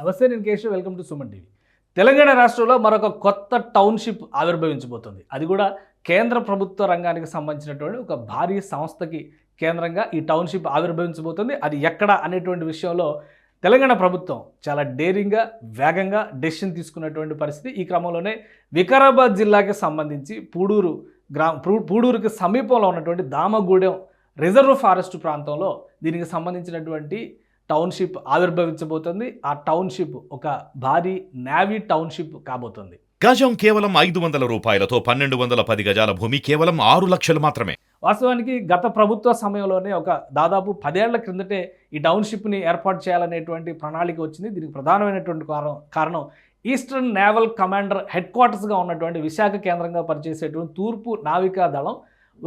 నమస్తే నేను Keshav. Welcome to Suman TV. Telangana రాష్ట్రంలో మరొక కొత్త టౌన్షిప్ ఆవిర్భవించబోతుంది. అది కూడా కేంద్ర ప్రభుత్వ రంగానికి సంబంధించినటువంటి ఒక భారీ సంస్థకి కేంద్రంగా ఈ టౌన్షిప్ ఆవిర్భవించబోతుంది. అది ఎక్కడ అనేటువంటి విషయంలో తెలంగాణ ప్రభుత్వం చాలా డేరింగ్గా వేగంగా డెసిషన్ తీసుకున్నటువంటి పరిస్థితి. ఈ క్రమంలోనే వికారాబాద్ జిల్లాకి సంబంధించి పూడూరు గ్రా పూడూరుకి సమీపంలో ఉన్నటువంటి దామగూడెం రిజర్వ్ ఫారెస్ట్ ప్రాంతంలో దీనికి సంబంధించినటువంటి టౌన్షిప్ ఆవిర్భవించబోతుంది. ఆ టౌన్షిప్ ఒక భారీ నావీ టౌన్షిప్ కాబోతుంది. గజం కేవలం ఐదు వందల రూపాయలతో పన్నెండు వందల పది గజాల భూమి కేవలం ఆరు లక్షలు మాత్రమే. వాస్తవానికి గత ప్రభుత్వ సమయంలోనే ఒక దాదాపు పదేళ్ళ క్రిందటే ఈ టౌన్షిప్ని ఏర్పాటు చేయాలనేటువంటి ప్రణాళిక వచ్చింది. దీనికి ప్రధానమైనటువంటి కారణం కారణం ఈస్టర్న్ నేవల్ కమాండర్ హెడ్ క్వార్టర్స్గా ఉన్నటువంటి విశాఖ కేంద్రంగా పనిచేసేటువంటి తూర్పు నావికా దళం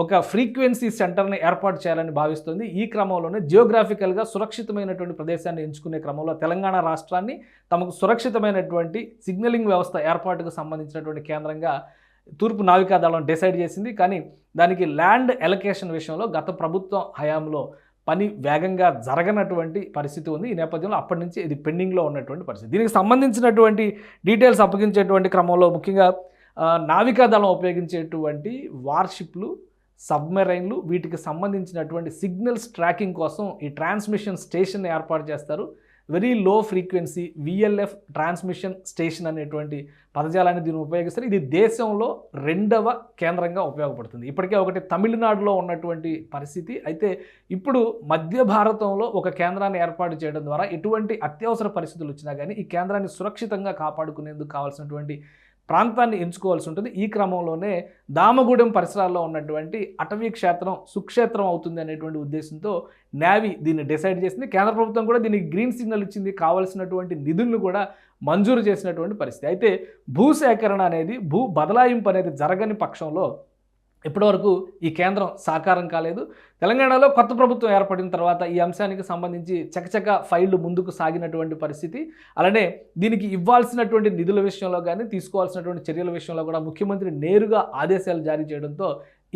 ఒక ఫ్రీక్వెన్సీ సెంటర్ని ఏర్పాటు చేయాలని భావిస్తుంది. ఈ క్రమంలోనే జియోగ్రాఫికల్గా సురక్షితమైనటువంటి ప్రదేశాన్ని ఎంచుకునే క్రమంలో తెలంగాణ రాష్ట్రాన్ని తమకు సురక్షితమైనటువంటి సిగ్నలింగ్ వ్యవస్థ ఏర్పాటుకు సంబంధించినటువంటి కేంద్రంగా తూర్పు నావికాదళం డిసైడ్ చేసింది. కానీ దానికి ల్యాండ్ ఎలకేషన్ విషయంలో గత ప్రభుత్వం హయాంలో పని వేగంగా జరగనటువంటి పరిస్థితి ఉంది. ఈ నేపథ్యంలో అప్పటి నుంచి ఇది పెండింగ్లో ఉన్నటువంటి పరిస్థితి. దీనికి సంబంధించినటువంటి డీటెయిల్స్ అప్పగించేటువంటి క్రమంలో ముఖ్యంగా నావికాదళం ఉపయోగించేటువంటి వార్షిప్లు సబ్మెరైన్లు వీటికి సంబంధించినటువంటి సిగ్నల్స్ ట్రాకింగ్ కోసం ఈ ట్రాన్స్మిషన్ స్టేషన్ ఏర్పాటు చేస్తారు. Very low frequency VLF transmission station అనేటువంటి పదజాలాన్ని దీన్ని ఉపయోగిస్తారు. ఇది దేశంలో రెండవ కేంద్రంగా ఉపయోగపడుతుంది. ఇప్పటికే ఒకటి తమిళనాడులో ఉన్నటువంటి పరిస్థితి. అయితే ఇప్పుడు మధ్య భారతంలో ఒక కేంద్రాన్ని ఏర్పాటు చేయడం ద్వారా ఎటువంటి అత్యవసర పరిస్థితులు వచ్చినా కానీ ఈ కేంద్రాన్ని సురక్షితంగా కాపాడుకునేందుకు కావాల్సినటువంటి ప్రాంతాన్ని ఎంచుకోవాల్సి ఉంటుంది. ఈ క్రమంలోనే దామగూడెం పరిసరాల్లో ఉన్నటువంటి అటవీ క్షేత్రం సుక్షేత్రం అవుతుంది అనేటువంటి ఉద్దేశంతో నేవీ దీన్ని డిసైడ్ చేసింది. కేంద్ర ప్రభుత్వం కూడా దీనికి గ్రీన్ సిగ్నల్ ఇచ్చింది. కావాల్సినటువంటి నిధులను కూడా మంజూరు చేసినటువంటి పరిస్థితి. అయితే భూసేకరణ అనేది భూ బదలాయింపు అనేది జరగని పక్షంలో ఇప్పటివరకు ఈ కేంద్రం సాకారం కాలేదు. తెలంగాణలో కొత్త ప్రభుత్వం ఏర్పడిన తర్వాత ఈ అంశానికి సంబంధించి చకచక ఫైళ్ళు ముందుకు సాగినటువంటి పరిస్థితి. అలానే దీనికి ఇవ్వాల్సినటువంటి నిధుల విషయంలో కానీ తీసుకోవాల్సినటువంటి చర్యల విషయంలో కూడా ముఖ్యమంత్రి నేరుగా ఆదేశాలు జారీ చేయడంతో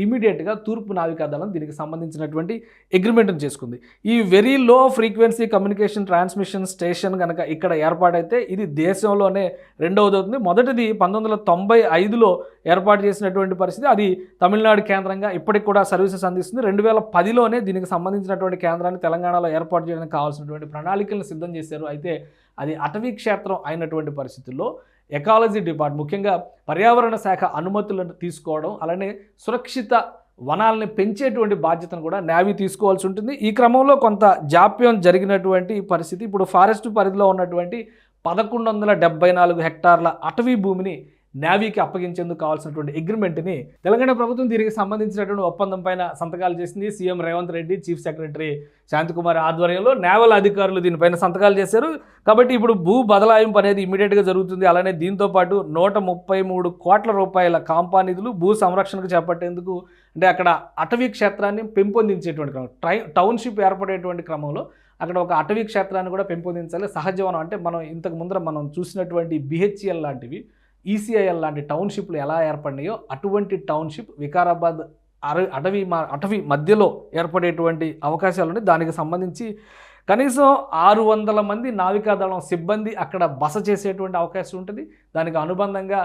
ఇమీడియట్గా తూర్పు నావికాదళం దీనికి సంబంధించినటువంటి అగ్రిమెంట్ను చేసుకుంది. ఈ very low frequency communication transmission station కనుక ఇక్కడ ఏర్పాటైతే ఇది దేశంలోనే రెండవది అవుతుంది మొదటిది పంతొమ్మిది వందల తొంభై ఐదులో ఏర్పాటు చేసినటువంటి పరిస్థితి. అది తమిళనాడు కేంద్రంగా ఇప్పటికి కూడా సర్వీసెస్ అందిస్తుంది. రెండు వేల పదిలోనే దీనికి సంబంధించినటువంటి కేంద్రాన్ని తెలంగాణలో ఏర్పాటు చేయడానికి కావాల్సినటువంటి ప్రణాళికలను సిద్ధం చేశారు. అయితే అది అటవీ క్షేత్రం అయినటువంటి పరిస్థితుల్లో ఎకాలజీ డిపార్ట్ ముఖ్యంగా పర్యావరణ శాఖ అనుమతులను తీసుకోవడం అలానే సురక్షిత వనాలని పెంచేటువంటి బాధ్యతను కూడా నేవీ తీసుకోవాల్సి ఉంటుంది. ఈ క్రమంలో కొంత జాప్యం జరిగినటువంటి పరిస్థితి ఇప్పుడు ఫారెస్ట్ పరిధిలో ఉన్నటువంటి పదకొండు వందల డెబ్బై నాలుగు హెక్టార్ల అటవీ భూమిని నేవీకి అప్పగించేందుకు కావాల్సినటువంటి అగ్రిమెంట్ని తెలంగాణ ప్రభుత్వం దీనికి సంబంధించినటువంటి ఒప్పందం పైన సంతకాలు చేసింది CM Revanth Reddy chief secretary Shanthikumar ఆధ్వర్యంలో నేవల్ అధికారులు దీనిపైన సంతకాలు చేశారు. కాబట్టి ఇప్పుడు భూ బదలాయింపు అనేది ఇమీడియట్గా జరుగుతుంది. అలానే దీంతో పాటు నూట ముప్పై మూడు కోట్ల రూపాయల కాంపా నిధులు భూ సంరక్షణకు చేపట్టేందుకు అంటే అక్కడ అటవీ క్షేత్రాన్ని పెంపొందించేటువంటి క్రమం ట్రై టౌన్షిప్ ఏర్పడేటువంటి క్రమంలో అక్కడ ఒక అటవీ క్షేత్రాన్ని కూడా పెంపొందించాలి. సహజవనం అంటే మనం ఇంతకు ముందర మనం చూసినటువంటి బిహెచ్ఎల్ లాంటివి. ఈసీఐఎల్ లాంటి టౌన్షిప్లు ఎలా ఏర్పడినాయో అటువంటి టౌన్షిప్ వికారాబాద్ అర అటవీ మా అటవీ మధ్యలో ఏర్పడేటువంటి అవకాశాలు ఉన్నాయి. దానికి సంబంధించి కనీసం ఆరు వందల మంది నావికాదళం సిబ్బంది అక్కడ బస చేసేటువంటి అవకాశం ఉంటుంది. దానికి అనుబంధంగా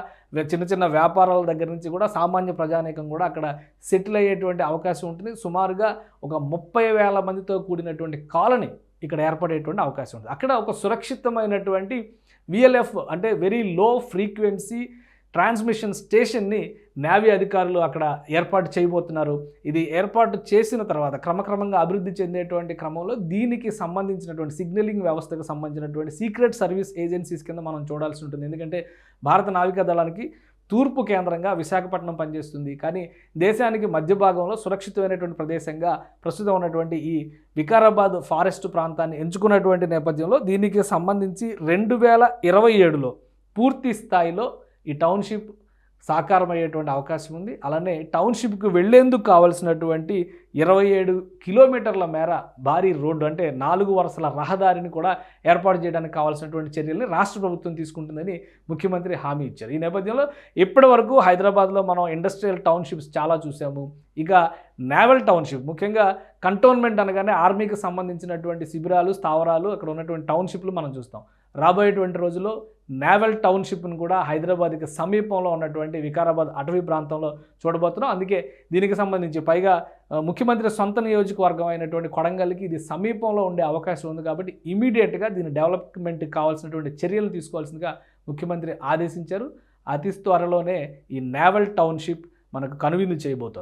చిన్న చిన్న వ్యాపారాల దగ్గర నుంచి కూడా సామాన్య ప్రజానీకం కూడా అక్కడ సెటిల్ అయ్యేటువంటి అవకాశం ఉంటుంది. సుమారుగా ఒక ముప్పై వేల మందితో కూడినటువంటి కాలనీ ఇక్కడ ఏర్పడేటువంటి అవకాశం ఉంటుంది అక్కడ ఒక సురక్షితమైనటువంటి విఎల్ఎఫ్ అంటే వెరీ లో ఫ్రీక్వెన్సీ ట్రాన్స్మిషన్ స్టేషన్ని నేవీ అధికారులు అక్కడ ఏర్పాటు చేయబోతున్నారు. ఇది ఏర్పాటు చేసిన తర్వాత క్రమక్రమంగా అభివృద్ధి చెందేటువంటి క్రమంలో దీనికి సంబంధించినటువంటి సిగ్నలింగ్ వ్యవస్థకు సంబంధించినటువంటి సీక్రెట్ సర్వీస్ ఏజెన్సీస్ కింద మనం చూడాల్సి ఉంటుంది. ఎందుకంటే భారత నావికా దళానికి తూర్పు కేంద్రంగా విశాఖపట్నం పనిచేస్తుంది. కానీ దేశానికి మధ్య భాగంలో సురక్షితమైనటువంటి ప్రదేశంగా ప్రస్తుతం ఉన్నటువంటి ఈ వికారాబాద్ ఫారెస్ట్ ప్రాంతాన్ని ఎంచుకున్నటువంటి నేపథ్యంలో దీనికి సంబంధించి రెండు వేల ఇరవై ఏడులో పూర్తి స్థాయిలో ఈ టౌన్షిప్ సాకారమయ్యేటువంటి అవకాశం ఉంది. అలానే టౌన్షిప్కి వెళ్ళేందుకు కావలసినటువంటి ఇరవై ఏడు కిలోమీటర్ల మేర భారీ రోడ్డు అంటే నాలుగు వరుసల రహదారిని కూడా ఏర్పాటు చేయడానికి కావాల్సినటువంటి చర్యల్ని రాష్ట్ర ప్రభుత్వం తీసుకుంటుందని ముఖ్యమంత్రి హామీ ఇచ్చారు. ఈ నేపథ్యంలో ఇప్పటి వరకు హైదరాబాద్లో మనం ఇండస్ట్రియల్ టౌన్షిప్స్ చాలా చూసాము. ఇక నేవల్ టౌన్షిప్ ముఖ్యంగా కంటోన్మెంట్ అనగానే ఆర్మీకి సంబంధించినటువంటి శిబిరాలు స్థావరాలు అక్కడ ఉన్నటువంటి టౌన్షిప్లు మనం చూస్తాం. రాబోయేటువంటి రోజుల్లో నేవల్ టౌన్షిప్ను కూడా హైదరాబాద్కి సమీపంలో ఉన్నటువంటి వికారాబాద్ అటవీ ప్రాంతంలో చూడబోతున్నాం. అందుకే దీనికి సంబంధించి పైగా ముఖ్యమంత్రి సొంత నియోజకవర్గం అయినటువంటి కొడంగల్కి ఇది సమీపంలో ఉండే అవకాశం ఉంది కాబట్టి ఇమీడియట్గా దీని డెవలప్మెంట్కి కావాల్సినటువంటి చర్యలు తీసుకోవాల్సిందిగా ముఖ్యమంత్రి ఆదేశించారు. అతి త్వరలోనే ఈ నేవల్ టౌన్షిప్ మనకు కనువిందు చేయబోతోంది.